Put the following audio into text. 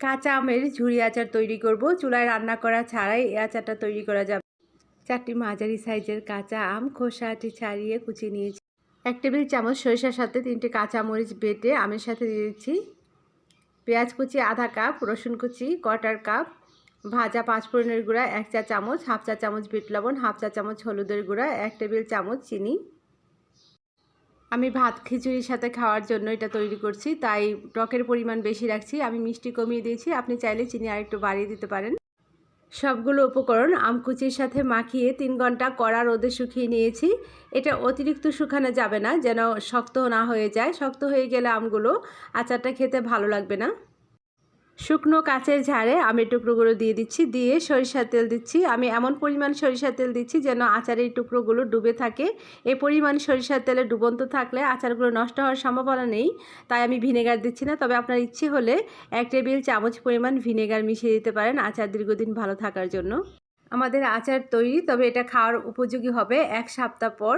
কাঁচা আমের ঝুরি আচার তৈরি করব। চুলায় রান্না করা ছাড়াই এই আচারটা তৈরি করা যাবে। চারটি মাঝারি সাইজের কাঁচা আম খোসাটি ছাড়িয়ে কুচিয়ে নিয়েছি। এক টেবিল চামচ সরিষার সাথে তিনটে কাঁচা মরিচ বেটে আমের সাথে দিয়ে দিচ্ছি। পেঁয়াজ কুচি, আধা কাপ রসুন কুচি কটার কাপ, ভাজা পাঁচফোড়নের গুঁড়া, এক চা চামচ, হাফ চা চামচ বিট লবণ, হাফ চা চামচ হলুদের গুঁড়া, এক টেবিল চামচ চিনি। আমি ভাত খিচুড়ির সাথে খাওয়ার জন্য এটা তৈরি করছি, তাই টকের পরিমাণ বেশি রাখছি। আমি মিষ্টি কমিয়ে দিয়েছি, আপনি চাইলে চিনি আরেকটু বাড়িয়ে দিতে পারেন। সবগুলো উপকরণ আমকুচির সাথে মাখিয়ে তিন ঘণ্টা কড়া রোদে শুকিয়ে নিয়েছি। এটা অতিরিক্ত শুকানো যাবে না, যেন শক্ত না হয়ে যায়। শক্ত হয়ে গেলে আমগুলো আচারটা খেতে ভালো লাগবে না। শুকনো কাঁচের ঝাড়ে আমের টুকরোগুলো দিয়ে দিচ্ছি, দিয়ে সরিষার তেল দিচ্ছি। আমি এমন পরিমাণ সরিষার তেল দিচ্ছি যেন আচারের টুকরোগুলো ডুবে থাকে। এই পরিমাণ সরিষার তেলে ডুবন্ত থাকলে আচারগুলো নষ্ট হওয়ার সম্ভাবনা নেই, তাই আমি ভিনেগার দিচ্ছি না। তবে আপনার ইচ্ছে হলে এক টেবিল চামচ পরিমাণ ভিনেগার মিশিয়ে দিতে পারেন আচার দীর্ঘদিন ভালো থাকার জন্য। আমাদের আচার তৈরি, তবে এটা খাওয়ার উপযোগী হবে এক সপ্তাহ পর।